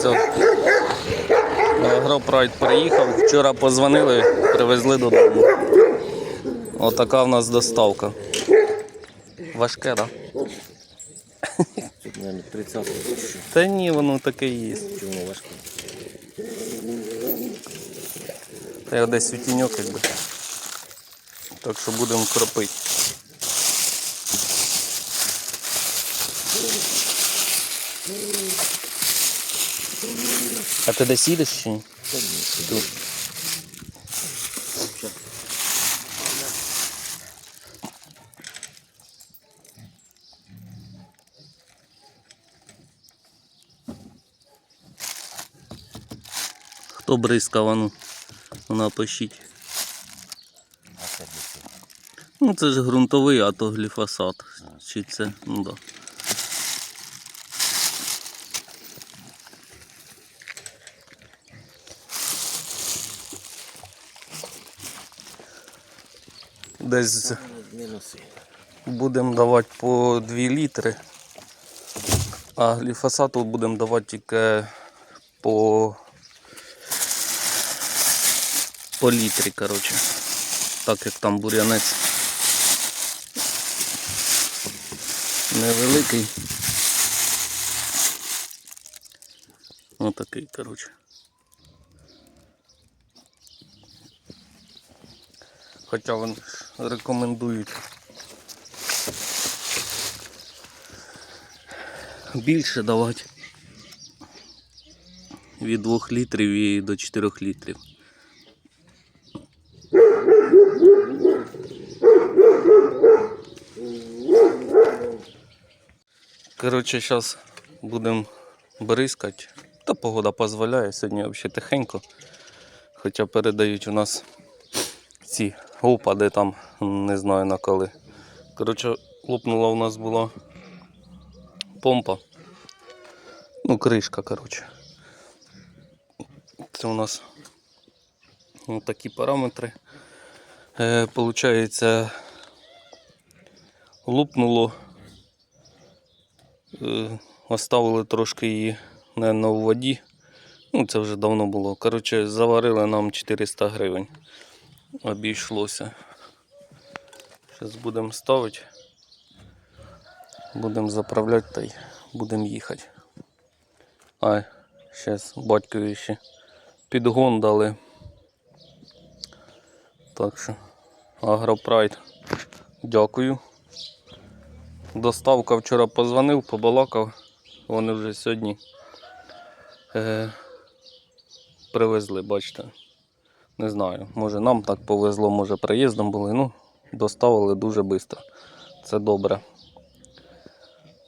Все. Агропрайд приїхав, вчора позвонили, привезли додому. Отака в нас доставка. Важке, так? Да? Тут, мабуть, 30 що Та ні, воно таке є. воно важке. Та я десь у тіньок якби. Так що будемо кропити. Ти десь їдеш чи ні? Тут. Хто бризкав, а ну, напишіть. А це для цього. Ну це ж ґрунтовий, а то гліфосат. Чи це? Ну да. Десь будемо давати по 2 літри, а гліфосату будемо давати тільки по, по літрі, коротше. Так як там бур'янець невеликий. Отакий, коротше. Хоча ж рекомендують більше давати. Від 2 літрів і до 4 літрів. Коротше, зараз будемо бризкати. Та погода дозволяє, сьогодні взагалі тихенько. Хоча передають у нас ці опади там, не знаю на коли. Коротше, лопнула у нас була помпа. Ну, кришка, коротше. Це у нас ну, такі параметри. Е, Получається, лопнуло. Е, оставили трошки її наверно, у воді. Ну, це вже давно було. Коротше, заварили нам 400 гривень. Обійшлося. Зараз будемо ставити. Будемо заправляти та й будемо їхати. А, зараз батькові ще підгон дали. Так що, Агропрайд. Дякую. Доставка вчора позвонив, побалакав. Вони вже сьогодні е, привезли, бачите. Не знаю, може нам так повезло, може приїздом були. Ну, доставили дуже швидко. Це добре.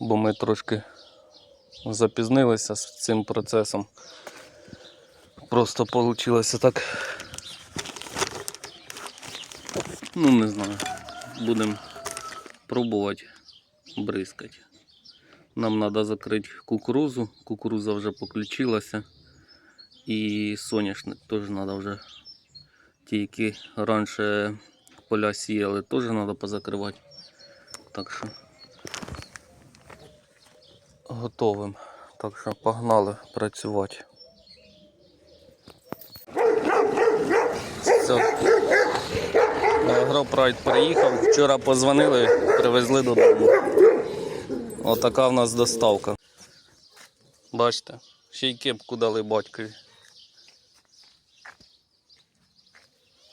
Бо ми трошки запізнилися з цим процесом. Просто вийшло так. Ну, не знаю. Будемо пробувати бризкати. Нам треба закрити кукурузу. Кукуруза вже поключилася. І соняшник теж треба вже. Ті, які раніше поля сіяли, теж треба позакривати. Так що готовим. Так що погнали працювати. Все. Агропрайд приїхав, вчора позвонили, привезли додому. Отака в нас доставка. Бачите, ще й кепку дали батькові.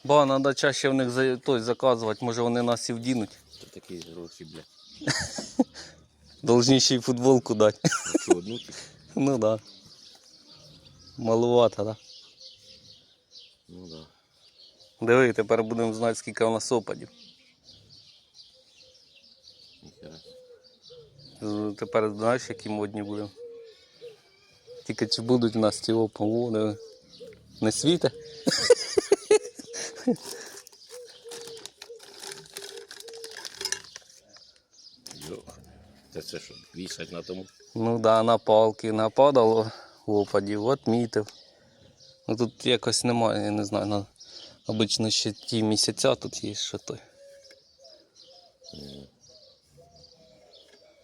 Ба, треба чаще в них за- той заказувати, може вони нас і вдінуть. Це такі гроші, бля. Должні ще й футболку дати. Якщо одну тільки. Ну да. Малувато, да? Ну да. Диви, тепер будемо знати, скільки у нас опадів. Тепер знаєш, які модні будемо. Тільки чи будуть у нас ці опа, о, диви. Не світе? Це це що, вісять на тому? Ну да, на палки нападало опадів, от мітив. Ну тут якось немає, я не знаю. На... Обично ще ті місяця тут є що той.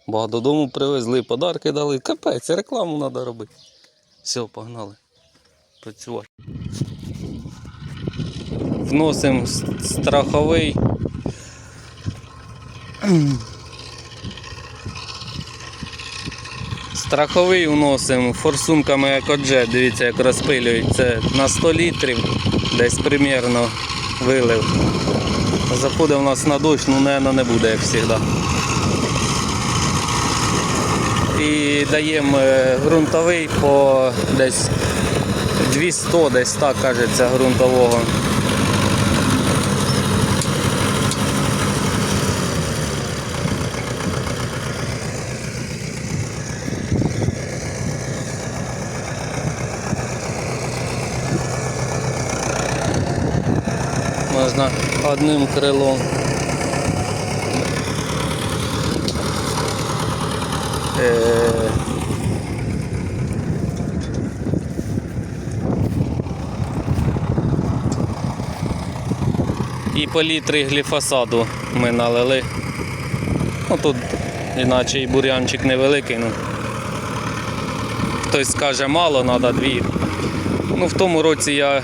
Бо додому привезли, подарки дали. Капець, рекламу треба робити. Все, погнали. Працювати. Вносимо страховий. Страховий вносимо форсунками екоджет. Дивіться, як розпилюють. Це на 100 літрів, десь примірно вилив. Заходить у нас на дощ, ну, наверное, не буде, як завжди. І даємо е, ґрунтовий по десь 200, десь так кажеться, ґрунтового. Можна одним крилом. Е, І по літрі гліфосаду ми налили. Ну тут іначе і бур'янчик невеликий. Ну. Хтось скаже мало, треба дві. Ну в тому році я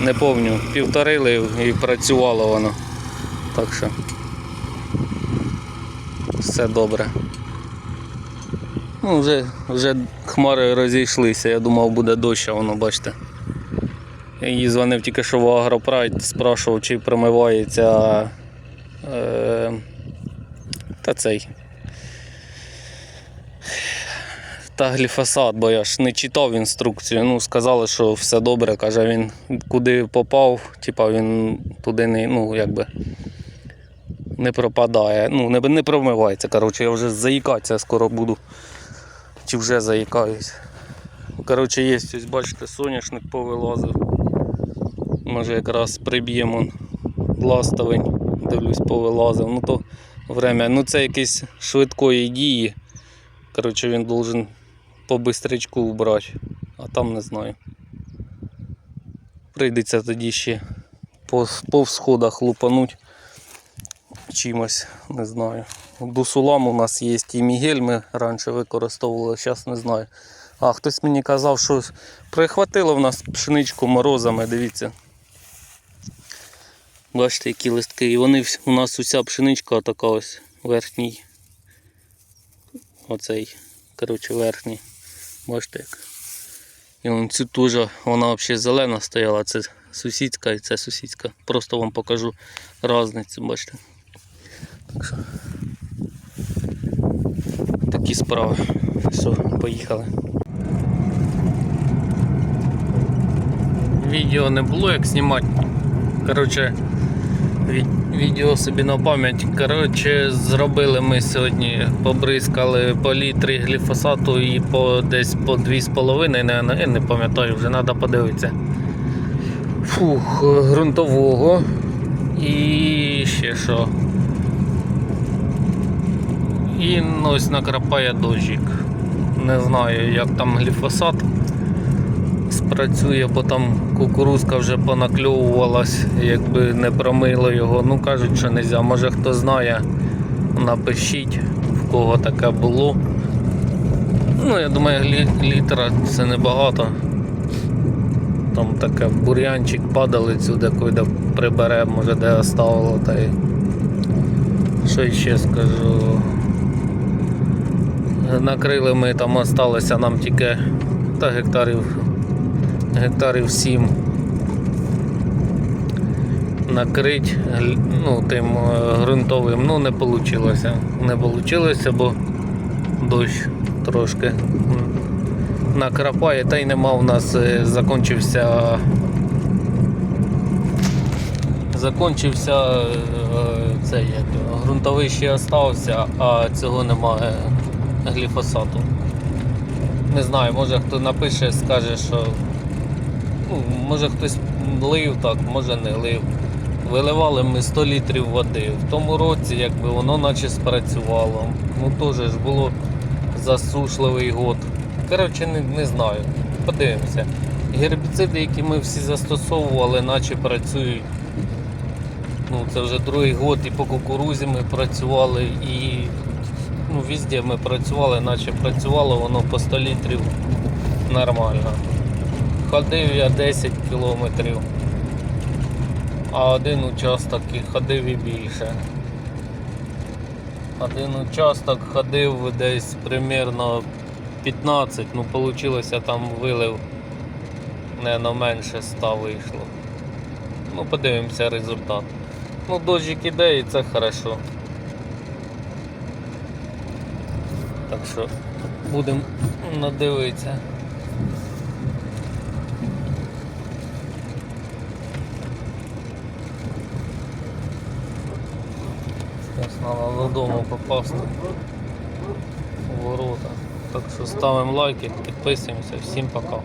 не пам'ятаю, півтори і працювало воно. Так що все добре. Ну, вже, вже хмари розійшлися, я думав буде дощ, а воно бачите. Їй дзвонив тільки що в Агропрайд, спрашував, чи промивається е, та цей. Та гліфосат, бо я ж не читав інструкцію. Ну, сказали, що все добре. Каже, він куди попав, типа він туди не, ну, якби, не пропадає. Ну, не, не промивається. Коротше, я вже заїкатися скоро буду. Чи вже заїкаюсь. Коротше, є ось, бачите, соняшник повилазив. Може якраз приб'ємо ластовень, дивлюсь, повилазив. Ну то время. Ну це якісь швидкої дії. Коротше, він должен по убрати, а там не знаю. Прийдеться тоді ще по, по всходах лупануть чимось, не знаю. Дусулам у нас є і Мігель, ми раніше використовували, зараз не знаю. А хтось мені казав, що прихватило в нас пшеничку морозами, дивіться. Бачите, які листки. І вони у нас уся пшеничка така ось верхній. Оцей, коротше, верхній. Бачите як. І вон цю теж, вона взагалі зелена стояла, це сусідська і це сусідська. Просто вам покажу різницю, бачите. Так що такі справи. Все, поїхали. Відео не було як знімати. Коротше, відео собі на пам'ять. Коротше, зробили ми сьогодні, побризкали по літрі гліфосату і по десь по 2,5, не, я не пам'ятаю, вже треба подивитися. Фух, ґрунтового. І ще що. І ось накрапає дощик. Не знаю, як там гліфосат спрацює, бо там кукурузка вже понакльовувалась, якби не промило його. Ну кажуть, що не можна. Може хто знає, напишіть, в кого таке було. Ну, я думаю, лі- літра це небагато. Там таке бур'янчик падалицю, де де прибере, може де оставило. Та й... Що ще скажу? Накрили ми там осталося нам тільки та гектарів гектарів 7 накрить ну, тим е, ґрунтовим. Ну не вийшло. Не вийшло, бо дощ трошки накрапає, та й нема у нас е, закінчився. Закінчився е, цей ґрунтовий ще остався, а цього немає гліфосату. Не знаю, може хто напише, скаже, що ну, може хтось лив так, може не лив. Виливали ми 100 літрів води. В тому році якби воно наче спрацювало. Ну теж ж було засушливий год. Коротше, не, не знаю. Подивимося. Гербіциди, які ми всі застосовували, наче працюють. Ну, це вже другий год і по кукурузі ми працювали, і ну, везде ми працювали, наче працювало воно по 100 літрів нормально. Ходив я 10 кілометрів, а один участок і ходив і більше. Один участок ходив десь примерно 15, ну вийшло там вилив, не менше 100 вийшло. Ну, подивимося результат. Ну, дощик іде і це хорошо. Так що будемо надивитися. Зараз треба додому попасти у ворота. Так що ставимо лайки, підписуємося. Всім пока.